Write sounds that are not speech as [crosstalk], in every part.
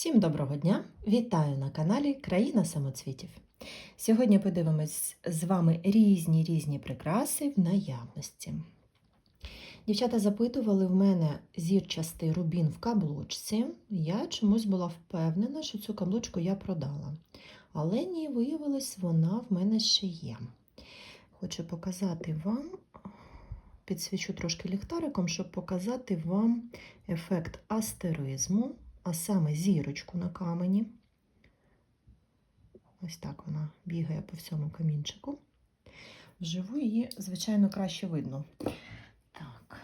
Всім доброго дня! Вітаю на каналі Країна самоцвітів. Сьогодні подивимось з вами різні різні прикраси в наявності. Дівчата запитували в мене зірчастий рубін в каблучці. Я чомусь була впевнена, що цю каблучку я продала. Але ні, виявилось, вона в мене ще є. Хочу показати вам, підсвічу трошки ліхтариком, щоб показати вам ефект астеризму а саме зірочку на камені. Ось так вона бігає по всьому камінчику. Вживу її, звичайно, краще видно. Так.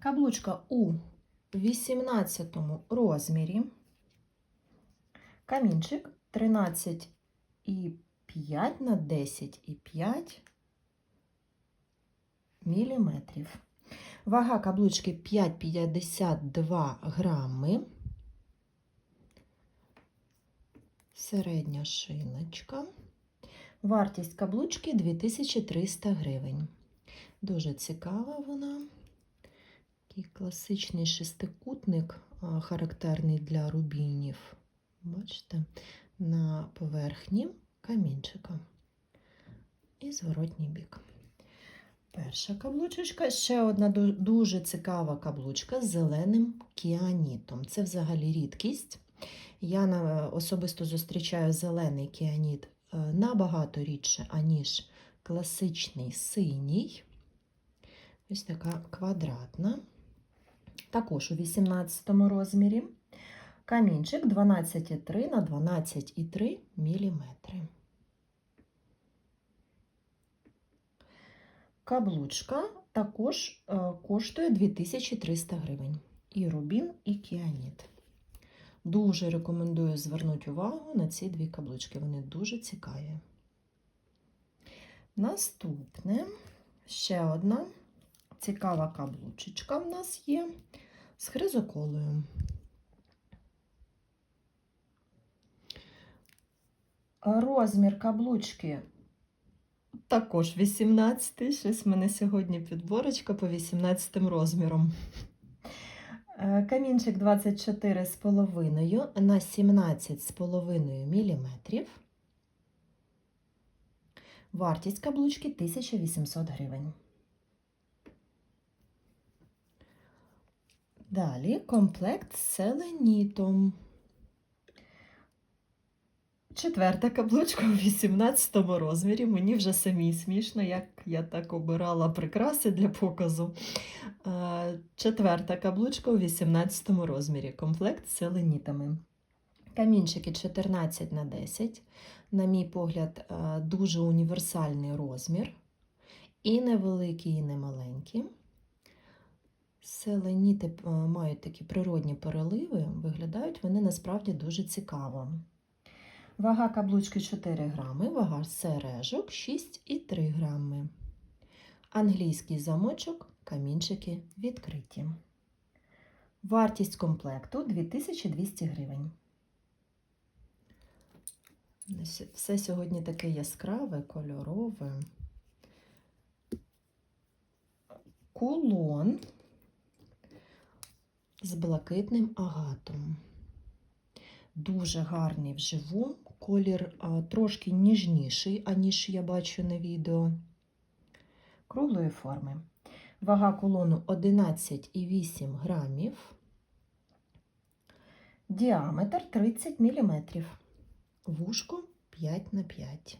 Каблучка у 18 розмірі. Камінчик 13,5 на 10,5 міліметрів. Вага каблучки 5,52 грами. Середня шиночка. Вартість каблучки 2300 гривень. Дуже цікава вона. Такий класичний шестикутник, характерний для рубінів. Бачите, на поверхні камінчика і зворотній бік. Перша каблучечка, ще одна дуже цікава каблучка з зеленим кіанітом. Це взагалі рідкість. Я особисто зустрічаю зелений кіаніт е, набагато рідше, аніж класичний синій. Ось така квадратна. Також у 18 розмірі. Камінчик 12,3 на 12,3 мм. Каблучка також е, коштує 2300 гривень. І рубін, і кіаніт. Дуже рекомендую звернути увагу на ці дві каблучки. Вони дуже цікаві. Наступне ще одна цікава каблучечка в нас є з хризоколою. Розмір каблучки також 18 щось в мене сьогодні підборочка по 18 розмірам. Е, камінчик 24,5 на 17,5 мм. Вартість каблучки 1800 гривень. Далі комплект з селенітом. Четверта каблучка у 18 розмірі. Мені вже самі смішно, як я так обирала прикраси для показу. Е, четверта каблучка у 18 розмірі. Комплект з селенітами. Камінчики 14 на 10. На мій погляд, е, дуже універсальний розмір. І невеликі, і не маленькі. Селеніти е, мають такі природні переливи, виглядають вони насправді дуже цікаво. Вага каблучки 4 грами, вага сережок 6,3 грами. Англійський замочок, камінчики відкриті. Вартість комплекту 2200 гривень. Все сьогодні таке яскраве, кольорове. Кулон з блакитним агатом. Дуже гарний вживу, колір трошки ніжніший, аніж я бачу на відео. Круглої форми. Вага колону 11,8 грамів. Діаметр 30 мм. Вушко 5 на 5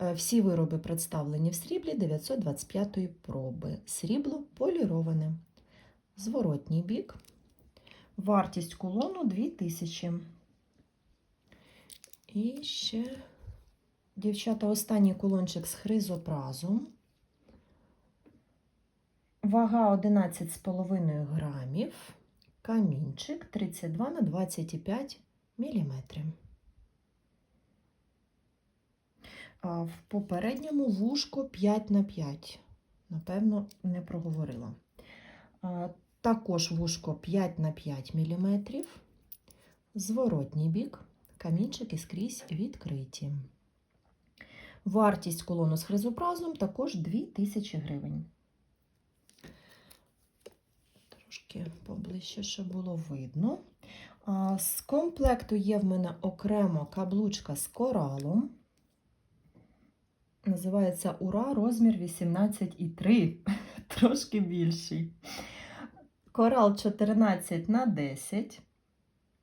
е, Всі вироби представлені в сріблі 925 проби. Срібло поліроване. Зворотній бік. Вартість кулону 2000. І ще, дівчата, останній кулончик з хризопразом. Вага 11,5 грамів. Камінчик 32 на 25 міліметрів. А в попередньому вушко 5 на 5. Напевно, не проговорила. Також вушко 5 на 5 мм. Зворотній бік камінчики скрізь відкриті. Вартість колону з хризопразом також 2000 гривень. Трошки поближче, щоб було видно. З комплекту є в мене окремо каблучка з коралом. Називається Ура, розмір 18,3, [laughs] трошки більший. Корал 14 на 10,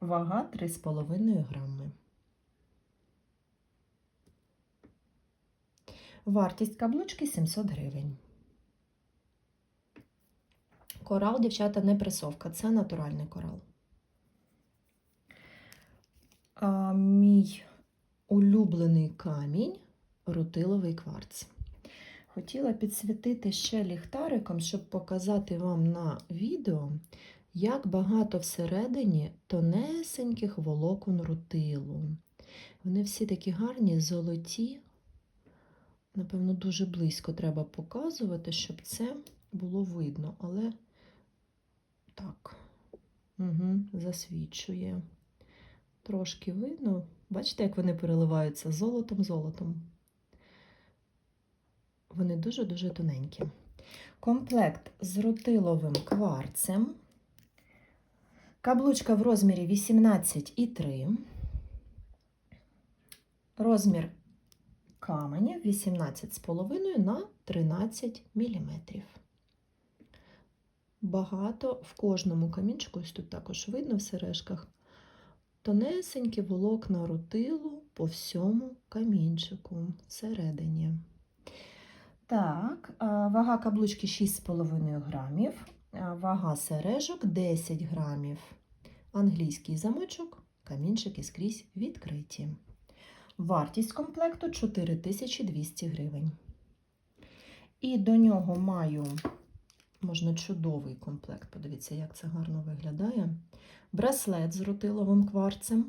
вага 3,5 грами. Вартість каблучки 700 гривень. Корал, дівчата, не пресовка, це натуральний корал. А, мій улюблений камінь рутиловий кварц. Хотіла підсвітити ще ліхтариком, щоб показати вам на відео, як багато всередині тонесеньких волокон рутилу. Вони всі такі гарні, золоті. Напевно, дуже близько треба показувати, щоб це було видно, але так, угу, засвічує. Трошки видно. Бачите, як вони переливаються золотом-золотом. Вони дуже-дуже тоненькі. Комплект з рутиловим кварцем. Каблучка в розмірі 18,3. Розмір каменів 18,5 на 13 мм. Багато в кожному камінчику, ось тут також видно в сережках, тонесенькі волокна рутилу по всьому камінчику всередині. Так, вага каблучки 6,5 грамів, вага сережок 10 грамів. Англійський замочок, камінчики скрізь відкриті. Вартість комплекту 4200 гривень. І до нього маю, можна чудовий комплект, подивіться, як це гарно виглядає. Браслет з рутиловим кварцем.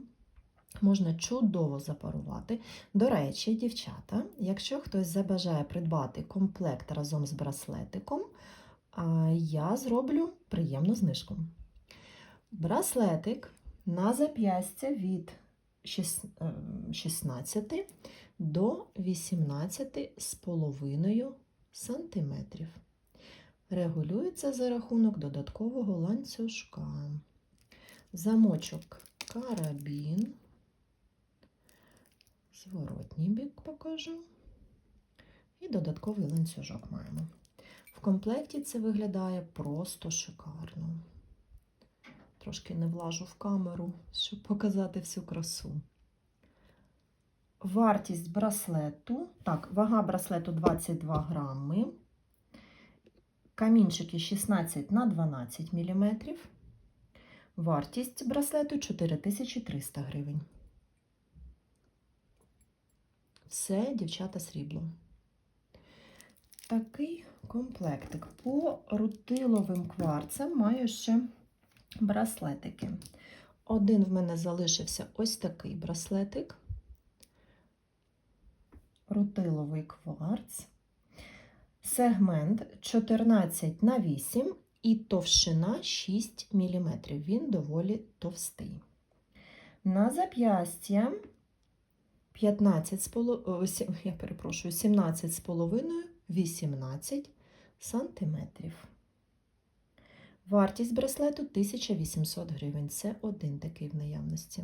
Можна чудово запарувати. До речі, дівчата, якщо хтось забажає придбати комплект разом з браслетиком, я зроблю приємну знижку. Браслетик на зап'ястя від е, 16 до 18,5 сантиметрів. Регулюється за рахунок додаткового ланцюжка. Замочок карабін. Зворотній бік покажу. І додатковий ланцюжок маємо. Комплекті це виглядає просто шикарно. Трошки не влажу в камеру, щоб показати всю красу. Вартість браслету. Так, вага браслету 22 грами. Камінчики 16 на 12 мм. Вартість браслету 4300 гривень. Все, дівчата, срібло. Такий комплектик. По рутиловим кварцам маю ще браслетики. Один в мене залишився ось такий браслетик. Рутиловий кварц. Сегмент 14 на 8 і товщина 6 мм. Він доволі товстий. На зап'ястя 15 з поло- о, сі- я перепрошую, 17 з половиною, 18 сантиметрів. Вартість браслету 1800 гривень. Це один такий в наявності.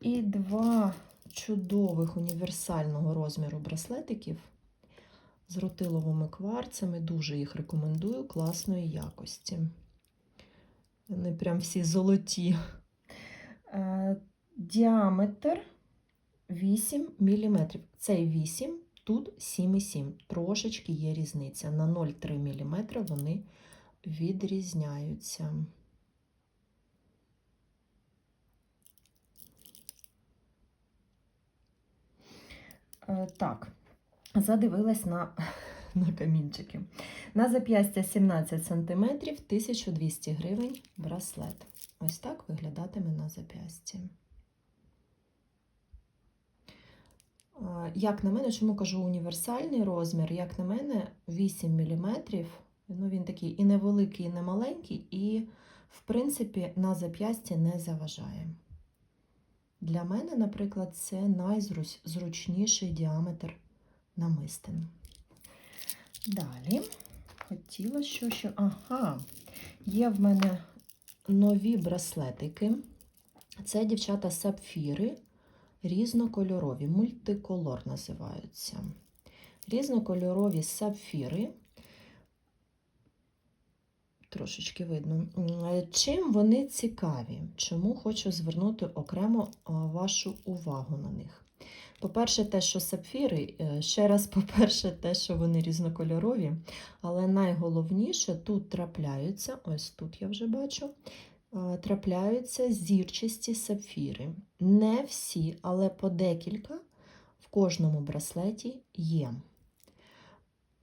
І два чудових універсального розміру браслетиків з рутиловими кварцами. Дуже їх рекомендую класної якості. Вони прям всі золоті. Е, Діаметр 8 мм. Цей 8, тут 7,7. Трошечки є різниця. На 0,3 мм вони відрізняються. Е, Так, задивилась на, [laughs] на камінчики. На зап'ястя 17 см, 1200 гривень браслет. Ось так виглядатиме на зап'ясті. Як на мене, чому кажу універсальний розмір, як на мене, 8 мм. Ну, він такий і невеликий, і не маленький, і, в принципі, на зап'ясті не заважає. Для мене, наприклад, це найзручніший діаметр намистин. Далі хотіла що ще. Ага, є в мене нові браслетики Це дівчата сапфіри різнокольорові, мультиколор називаються. Різнокольорові сапфіри. Трошечки видно. Чим вони цікаві? Чому хочу звернути окремо вашу увагу на них? По-перше, те, що сапфіри, е, ще раз, по-перше, те, що вони різнокольорові, але найголовніше тут трапляються, ось тут я вже бачу, е, трапляються зірчасті сапфіри. Не всі, але по декілька в кожному браслеті є.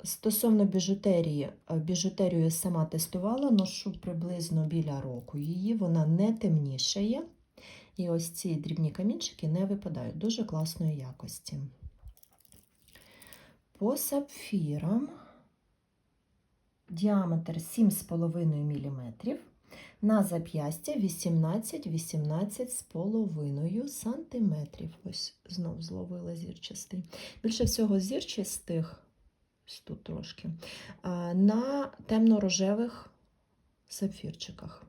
Стосовно біжутерії, е, біжутерію сама тестувала, ношу приблизно біля року її, вона не темнішає. І ось ці дрібні камінчики не випадають дуже класної якості. По сапфірам діаметр 7,5 мм, на зап'ястя 18-18,5 см. Ось знов зловила зірчастий. Більше всього зірчастих, тут трошки, на темно-рожевих сапфірчиках.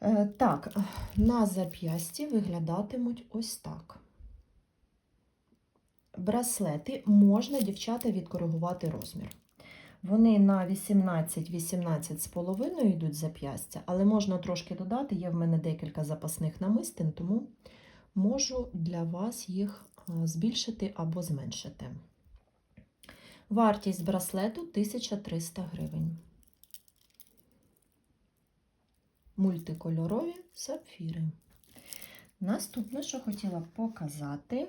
Е, Так, на зап'ясті виглядатимуть ось так. Браслети можна, дівчата, відкоригувати розмір. Вони на 18-18 з половиною йдуть зап'ястя, але можна трошки додати. Є в мене декілька запасних намистин, тому можу для вас їх збільшити або зменшити. Вартість браслету 1300 гривень. Мультикольорові сапфіри. Наступне, що хотіла показати,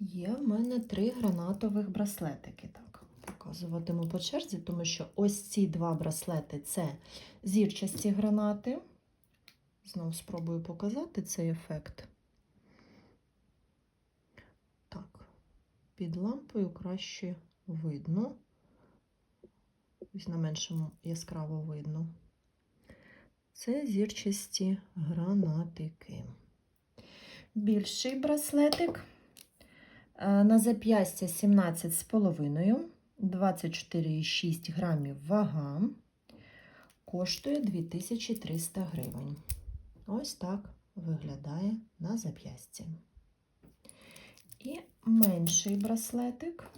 є в мене три гранатових браслетики. Показуватиму по черзі, тому що ось ці два браслети це зірчасті гранати. Знову спробую показати цей ефект. Так, під лампою краще видно. Ось на меншому яскраво видно. Це зірчасті гранатики. Більший браслетик е, на зап'ястя 17,5, 24,6 грамів вага, коштує 2300 гривень. Ось так виглядає на зап'ясті. І менший браслетик.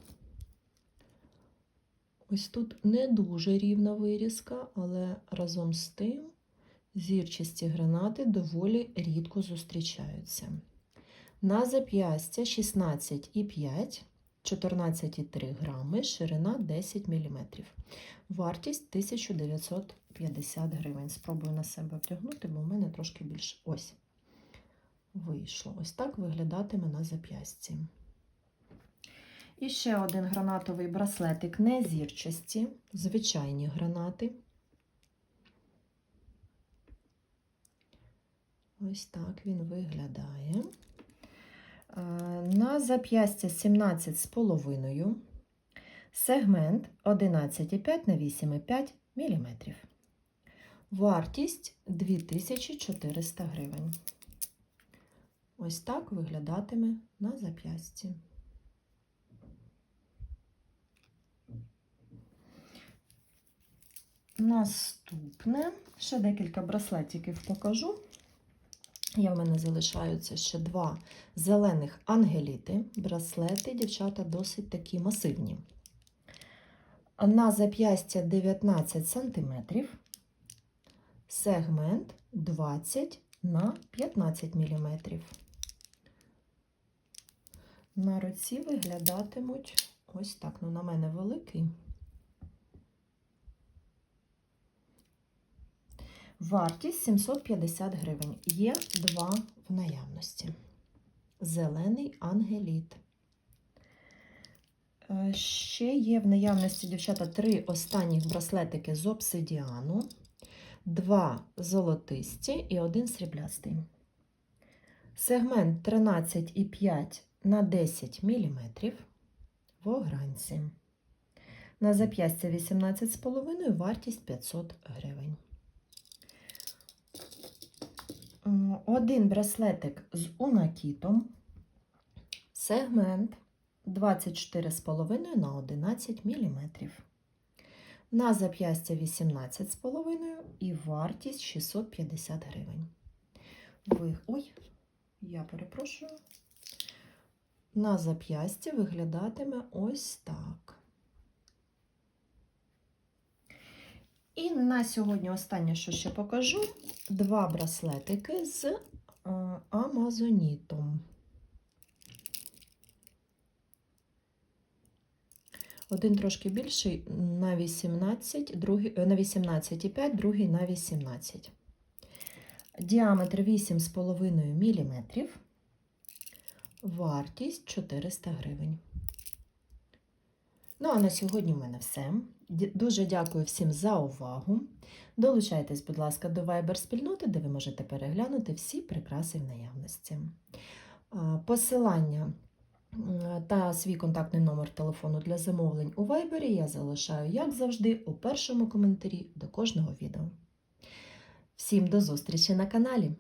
Ось тут не дуже рівна вирізка, але разом з тим зірчасті гранати доволі рідко зустрічаються. На зап'ястя 16,5, 14,3 грами, ширина 10 мм. Вартість 1950 гривень. Спробую на себе втягнути, бо в мене трошки більше. Ось. Вийшло. Ось так виглядатиме на зап'ясті. І ще один гранатовий браслетик не зірчасті, звичайні гранати. Ось так він виглядає. Е, На зап'ястя 17,5, сегмент 11,5 на 8,5 мм. Вартість 2400 гривень. Ось так виглядатиме на зап'ясті. Наступне, ще декілька браслетиків покажу. Я в мене залишаються ще два зелених ангеліти. Браслети, дівчата, досить такі масивні. На зап'ястя 19 см, сегмент 20 на 15 мм. На руці виглядатимуть ось так. Ну, на мене великий. Вартість 750 гривень. Є два в наявності. Зелений ангеліт. Е, Ще є в наявності, дівчата, три останніх браслетики з обсидіану, два золотисті і один сріблястий. Сегмент 13,5 на 10 мм в огранці. На зап'ястя 18,5 вартість 500 гривень. Один браслетик з унакітом, сегмент 24,5 на 11 мм. На зап'ястя 18,5 і вартість 650 гривень. Ви... Ой, я перепрошую. На зап'ясті виглядатиме ось так. І на сьогодні останнє, що ще покажу, два браслетики з е, амазонітом. Один трошки більший на 18, другий, е, на 18,5, другий на 18. Діаметр 8,5 мм. Вартість 400 гривень. Ну, а на сьогодні в мене все. Дуже дякую всім за увагу. Долучайтесь, будь ласка, до Viber спільноти, де ви можете переглянути всі прикраси в наявності. Посилання та свій контактний номер телефону для замовлень у Viber я залишаю, як завжди, у першому коментарі до кожного відео. Всім до зустрічі на каналі!